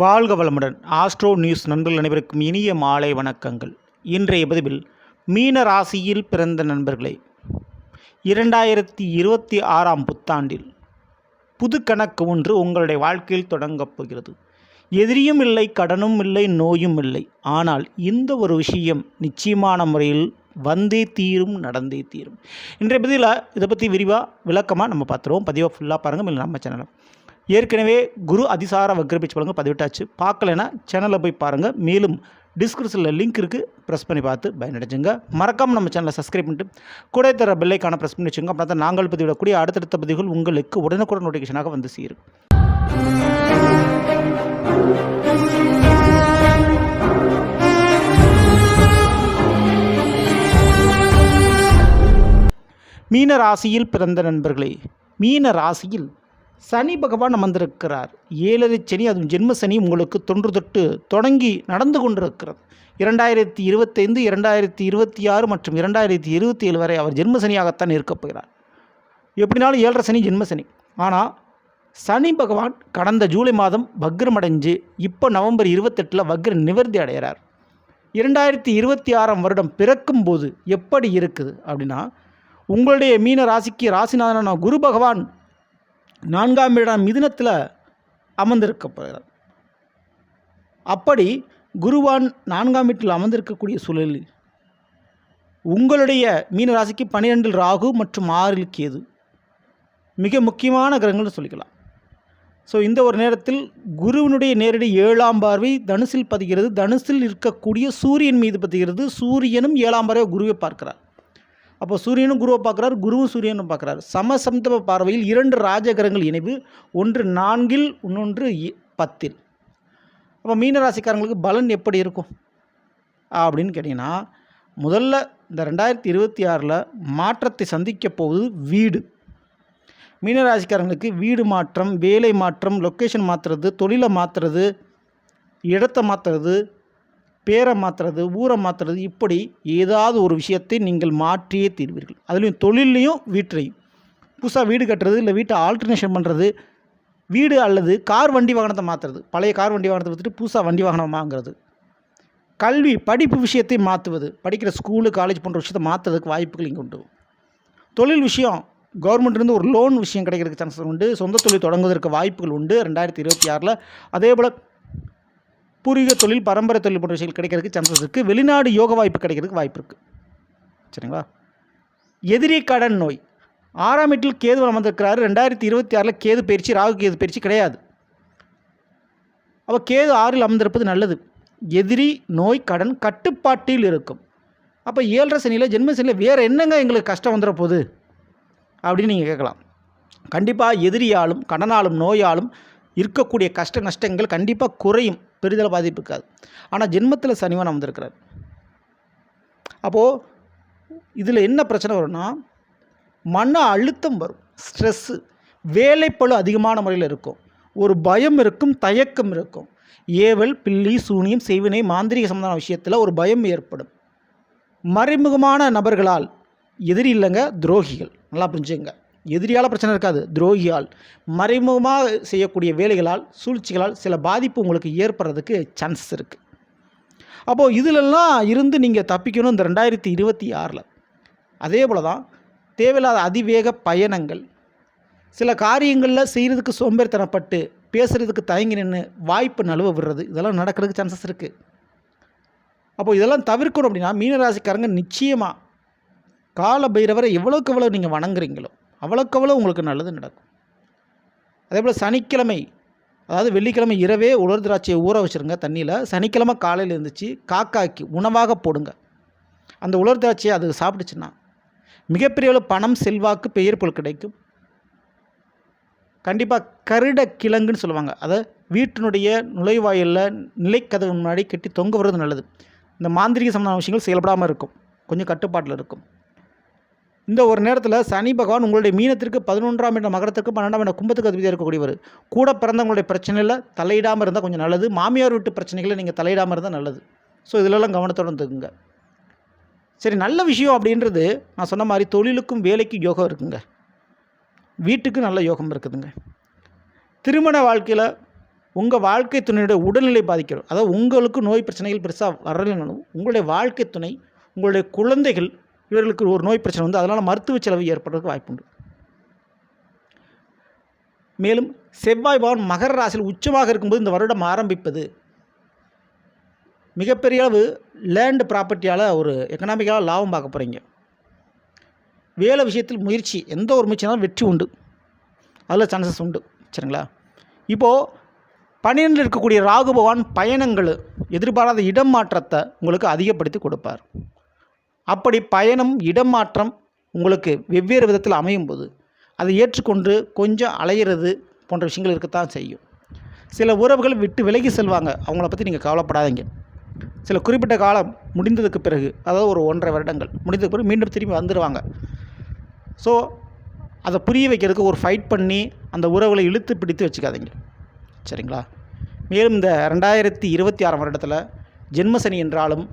வாழ்க வளமுடன். Astro news நண்பர்கள் அனைவருக்கும் இனிய மாலை வணக்கங்கள். இன்றைய பதிவில் மீன ராசியில் பிறந்த நண்பர்களே இரண்டாயிரத்தி இருபத்தி ஆறாம் புத்தாண்டில் புது கணக்கு ஒன்று உங்களுடைய வாழ்க்கையில் தொடங்கப் போகிறது. எதிரியும் இல்லை கடனும் இல்லை நோயும் இல்லை. ஆனால் இந்த ஒரு விஷயம் நிச்சயமான முறையில் வந்தே தீரும் நடந்தே தீரும். இன்றைய பதிவில் இதை பற்றி விரிவாக விளக்கமாக நம்ம பார்த்துருவோம். பதிவாக ஃபுல்லாக பாருங்கள் இல்லை நம்ம சேனலை ஏற்கனவே குரு அதிசார வக்ரபிச்சு பலங்க பதிவிட்டாச்சு. பார்க்கலைன்னா சேனலில் போய் பாருங்கள் மேலும் டிஸ்கிரிப்ஷனில் லிங்க் இருக்குது ப்ரெஸ் பண்ணி பார்த்து பயனடைஞ்சுங்க. மறக்காம நம்ம சேனலை சப்ஸ்கிரைப் பண்ணிட்டு கூட தர பெல்லைக்கான ப்ரெஸ் பண்ணி வச்சுங்க. அப்போ தான் நாங்கள் பதிவிடக்கூடிய அடுத்தடுத்த பதிவுகள் உங்களுக்கு உடனுக்குடன் நோட்டிஃபிகேஷனாக வந்து சேரும். மீன ராசியில் பிறந்த நண்பர்களே மீன ராசியில் சனி பகவான் அமர்ந்திருக்கிறார். ஏழரை சனி அதுவும் ஜென்ம சனி உங்களுக்கு தொன்று தொட்டு தொடங்கி நடந்து கொண்டிருக்கிறது. இரண்டாயிரத்தி இருபத்தைந்து இரண்டாயிரத்தி இருபத்தி ஆறு மற்றும் இரண்டாயிரத்தி இருபத்தி ஏழு வரை அவர் ஜென்ம சனியாகத்தான் இருக்கப் போகிறார். எப்படினாலும் ஏழரை சனி ஜென்ம சனி. ஆனால் சனி பகவான் கடந்த ஜூலை மாதம் வக்ரமடைஞ்சு இப்போ நவம்பர் இருபத்தெட்டில் வக்ர நிவர்த்தி அடைகிறார். இரண்டாயிரத்தி இருபத்தி ஆறாம் வருடம் பிறக்கும்போது எப்படி இருக்குது அப்படின்னா உங்களுடைய மீன ராசிக்கு ராசிநாதனான குரு பகவான் நான்காம் இடம் மிதினத்தில் அமர்ந்திருக்க போகிறார் அப்படி குருவான் நான்காம் வீட்டில் அமர்ந்திருக்கக்கூடிய சூழலில் உங்களுடைய மீன ராசிக்கு பன்னிரெண்டில் ராகு மற்றும் ஆறில் கேது. மிக முக்கியமான கிரகங்கள்னு சொல்லிக்கலாம். ஸோ இந்த ஒரு நேரத்தில் குருவினுடைய நேரடி ஏழாம் பார்வை தனுசில் பதிகிறது. தனுசில் இருக்கக்கூடிய சூரியன் மீது பதிகிறது. சூரியனும் ஏழாம் பார்வை குருவை பார்க்கிறார். அப்போ சூரியனும் குருவை பார்க்குறாரு குருவும் சூரியனும் பார்க்குறாரு. சமசப்தம பார்வையில் இரண்டு ராஜகிரகங்கள் இணைவு ஒன்று நான்கில் இன்னொன்று இ- பத்தில். அப்போ மீனராசிக்காரங்களுக்கு பலன் எப்படி இருக்கும்? அப்படின்னு கேட்டிங்கன்னா முதல்ல இந்த ரெண்டாயிரத்தி இருபத்தி ஆறில் மாற்றத்தை சந்திக்க போகுது வீடு. மீனராசிக்காரங்களுக்கு வீடு மாற்றம் வேலை மாற்றம் லொக்கேஷன் மாற்றுறது தொழிலை மாற்றுறது இடத்தை மாற்றுறது பேரை மாற்றுறது ஊரை மாற்றுறது இப்படி ஏதாவது ஒரு விஷயத்தை நீங்கள் மாற்றியே தீர்வீர்கள். அதுலேயும் தொழில்லையும் வீட்டையும். புதுசாக வீடு கட்டுறது இல்லை வீட்டை ஆல்டர்னேஷன் பண்ணுறது வீடு அல்லது கார் வண்டி வாகனத்தை மாற்றுறது பழைய கார் வண்டி வாகனத்தை விற்றுட்டு புதுசாக வண்டி வாகனம் வாங்குறது. கல்வி படிப்பு விஷயத்தை மாற்றுவது படிக்கிற ஸ்கூலு காலேஜ் போன்ற விஷயத்தை மாற்றுறதுக்கு வாய்ப்புகள் இங்கே உண்டு. தொழில் விஷயம் கவர்மெண்ட்லேருந்து ஒரு லோன் விஷயம் கிடைக்கிறதுக்கு சான்சஸ் உண்டு. சொந்த தொழில் தொடங்குவதற்கு வாய்ப்புகள் உண்டு. ரெண்டாயிரத்தி இருபத்தி ஆறில். அதே போல் பூர்வீக தொழில் பரம்பரை தொழில் போன்ற விஷயங்கள் கிடைக்கிறதுக்கு சான்சஸ் இருக்குது வெளிநாடு யோக வாய்ப்பு கிடைக்கிறதுக்கு வாய்ப்பு இருக்குது சரிங்களா? எதிரி கடன் நோய். ஆறாம் வீட்டில் கேது அமர்ந்திருக்கிறாரு ரெண்டாயிரத்தி இருபத்தி ஆறில் கேது பயிற்சி ராகு கேது பயிற்சி கிடையாது. அப்போ கேது ஆறில் அமர்ந்திருப்பது நல்லது. எதிரி நோய் கடன் கட்டுப்பாட்டில் இருக்கும். அப்போ ஏழரை சனியில் ஜென்ம சனியில் வேறு என்னங்க எங்களுக்கு கஷ்டம் வந்துட போகுது? அப்படின்னு நீங்கள் கேட்கலாம். கண்டிப்பாக எதிரியாலும் கடனாலும் நோயாலும் இருக்கக்கூடிய கஷ்ட நஷ்டங்கள் கண்டிப்பாக குறையும். பெரிதளவு பாதிப்பு இருக்காது. ஆனால் ஜென்மத்தில் சனிவன் அமர்ந்திருக்கிறார். அப்போது இதில் என்ன பிரச்சனை வரும்னா மன அழுத்தம் வரும். ஸ்ட்ரெஸ்ஸு. வேலைப்பழு அதிகமான முறையில் இருக்கும். ஒரு பயம் இருக்கும் தயக்கம் இருக்கும். ஏவல் பில்லி சூனியம் செய்வினை மாந்திரிக சம்பந்தமான விஷயத்தில் ஒரு பயம் ஏற்படும். மறைமுகமான நபர்களால் எதிரி இல்லைங்க துரோகிகள். நல்லா புரிஞ்சுங்க எதிரியால் பிரச்சனை இருக்காது. துரோகியால். மறைமுகமாக செய்யக்கூடிய வேலைகளால் சூழ்ச்சிகளால் சில பாதிப்பு உங்களுக்கு ஏற்படுறதுக்கு சான்சஸ் இருக்குது அப்போது இதிலெல்லாம் இருந்து நீங்கள் தப்பிக்கணும் இந்த ரெண்டாயிரத்தி இருபத்தி ஆறில். அதே போல் தான் தேவையில்லாத அதிவேக பயணங்கள். சில காரியங்களில் செய்கிறதுக்கு சோம்பேறித்தனப்பட்டு பேசுகிறதுக்கு தயங்கி நின்று வாய்ப்பு நழுவ விடுறது இதெல்லாம் நடக்கிறதுக்கு சான்சஸ் இருக்குது அப்போது இதெல்லாம் தவிர்க்கணும் அப்படின்னா மீனராசிக்காரங்க நிச்சயமாக கால பைரவரை எவ்வளோக்கு எவ்வளோ நீங்கள் வணங்குறீங்களோ அவ்வளோக்கவ்வளோ உங்களுக்கு நல்லது நடக்கும். அதே போல் சனிக்கிழமை அதாவது வெள்ளிக்கிழமை இரவே உலர் திராட்சையை ஊற வச்சுருங்க தண்ணியில். சனிக்கிழமை காலையில் இருந்துச்சு காக்காய்க்கு உணவாக போடுங்க. அந்த உலர் திராட்சையை அது சாப்பிட்டுச்சுன்னா மிகப்பெரிய அளவு பணம் செல்வாக்கு பெயர் கிடைக்கும். கண்டிப்பாக கருட கிழங்குன்னு சொல்லுவாங்க. அதை வீட்டினுடைய நுழைவாயிலில் நிலைக்கதவு முன்னாடி கட்டி தொங்க வர்றது நல்லது. இந்த மாந்திரிக சம்பந்தமான விஷயங்கள் செயல்படாமல் இருக்கும். கொஞ்சம் கட்டுப்பாட்டில் இருக்கும். இந்த ஒரு நேரத்தில் சனி பகவான் உங்களுடைய மீனத்திற்கு பதினொன்றாம் இடம் மகரத்துக்கு பன்னெண்டாம் இடம் கும்பத்துக்கு அதிபதியாக இருக்கக்கூடியவர். கூட பிறந்தவங்களுடைய பிரச்சனையில் தலையிடாமல் இருந்தால் கொஞ்சம் நல்லது. மாமியார் வீட்டு பிரச்சனைகளை நீங்கள் தலையிடாமல் இருந்தால் நல்லது. ஸோ இதிலெல்லாம் கவனத்தோடு இருந்துக்குங்க. சரி நல்ல விஷயம் அப்படின்றது நான் சொன்ன மாதிரி தொழிலுக்கும் வேலைக்கும் யோகம் இருக்குங்க. வீட்டுக்கு நல்ல யோகம் இருக்குதுங்க. திருமண வாழ்க்கையில் உங்கள் வாழ்க்கை துணையுடைய உடல்நிலை பாதிக்கிறோம். அதாவது உங்களுக்கு நோய் பிரச்சனைகள் பெருசாக வரலைனாலும் உங்களுடைய வாழ்க்கை துணை உங்களுடைய குழந்தைகள் இவர்களுக்கு ஒரு நோய் பிரச்சனை வந்து அதனால் மருத்துவ செலவு ஏற்படுறதுக்கு வாய்ப்புண்டு. மேலும் செவ்வாய் பவன் மகர ராசியில் உச்சமாக இருக்கும்போது இந்த வருடம் ஆரம்பிப்பது மிகப்பெரிய அளவு லேண்டு ப்ராப்பர்ட்டியால் ஒரு எக்கனாமிக்காக லாபம் பார்க்க போகிறீங்க வேலை விஷயத்தில் முயற்சி எந்த ஒரு முயற்சினாலும் வெற்றி உண்டு. அதில் சான்சஸ் உண்டு. சரிங்களா? இப்போது பனிரெண்டில் இருக்கக்கூடிய ராகு பகவான் பயணங்கள் எதிர்பாராத இடம் மாற்றத்தை உங்களுக்கு அதிகப்படுத்தி கொடுப்பார். அப்படி பயணம் இடம் மாற்றம் உங்களுக்கு வெவ்வேறு விதத்தில் அமையும் போது அதை ஏற்றுக்கொண்டு கொஞ்சம் அலையிறது போன்ற விஷயங்கள் இருக்கத்தான் செய்யும். சில உறவுகள் விட்டு விலகி செல்வாங்க. அவங்கள பற்றி நீங்கள் கவலைப்படாதீங்க. சில குறிப்பிட்ட காலம் முடிந்ததுக்கு பிறகு அதாவது ஒரு ஒன்றரை வருடங்கள் முடிந்ததுக்கு பிறகு மீண்டும் திரும்பி வந்துடுவாங்க ஸோ அதை புரிய வைக்கிறதுக்கு ஒரு ஃபைட் பண்ணி அந்த உறவுகளை இழுத்து பிடித்து வச்சுக்காதீங்க. சரிங்களா? மேலும் இந்த ரெண்டாயிரத்தி இருபத்தி ஆறாம் வருடத்தில் ஜென்மசனி என்றாலும்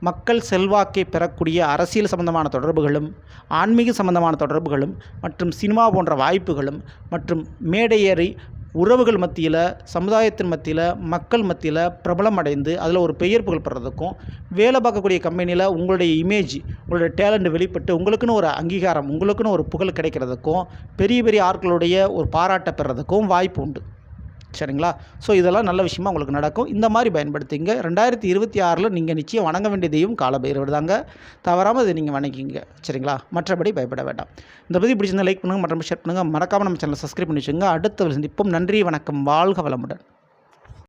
மக்கள் செல்வாக்கை பெறக்கூடிய அரசியல் சம்பந்தமான தொடர்புகளும் ஆன்மீக சம்பந்தமான தொடர்புகளும் மற்றும் சினிமா போன்ற வாய்ப்புகளும் மற்றும் மேடையேறி உறவுகள் மத்தியில் சமுதாயத்தின் மத்தியில் மக்கள் மத்தியில் பிரபலம் அடைந்து அதில் ஒரு பெயர் புகழ் பெறதுக்கும் வேலை பார்க்கக்கூடிய கம்பெனியில் உங்களுடைய இமேஜ் உங்களுடைய டேலண்ட் வெளிப்பட்டு உங்களுக்குன்னு ஒரு அங்கீகாரம் உங்களுக்குன்னு ஒரு புகழ் கிடைக்கிறதுக்கும் பெரிய பெரிய ஆட்களுடைய ஒரு பாராட்டை பெறதுக்கும் வாய்ப்பு உண்டு. சரிங்களா? ஸோ இதெல்லாம் நல்ல விஷயமா உங்களுக்கு நடக்கும். இந்த மாதிரி பயன்படுத்திங்க. ரெண்டாயிரத்தி இருபத்தி ஆறில் நீங்கள் நிச்சயம் வணங்க வேண்டிய தெய்வம் காலபைரவர் தாங்க தவறாமல் இதை நீங்கள் வணங்கிங்க. சரிங்களா? மற்றபடி பயப்பட வேண்டாம். இந்த பற்றி பிடிச்சிருந்தா லைக் பண்ணுங்கள் மற்றும் ஷேர் பண்ணுங்கள் மறக்காமல் நம்ம சேனலை சப்ஸ்கிரைப் பண்ணி வச்சுங்க அடுத்த சந்திப்போம். நன்றி வணக்கம். வாழ்க வளமுடன்.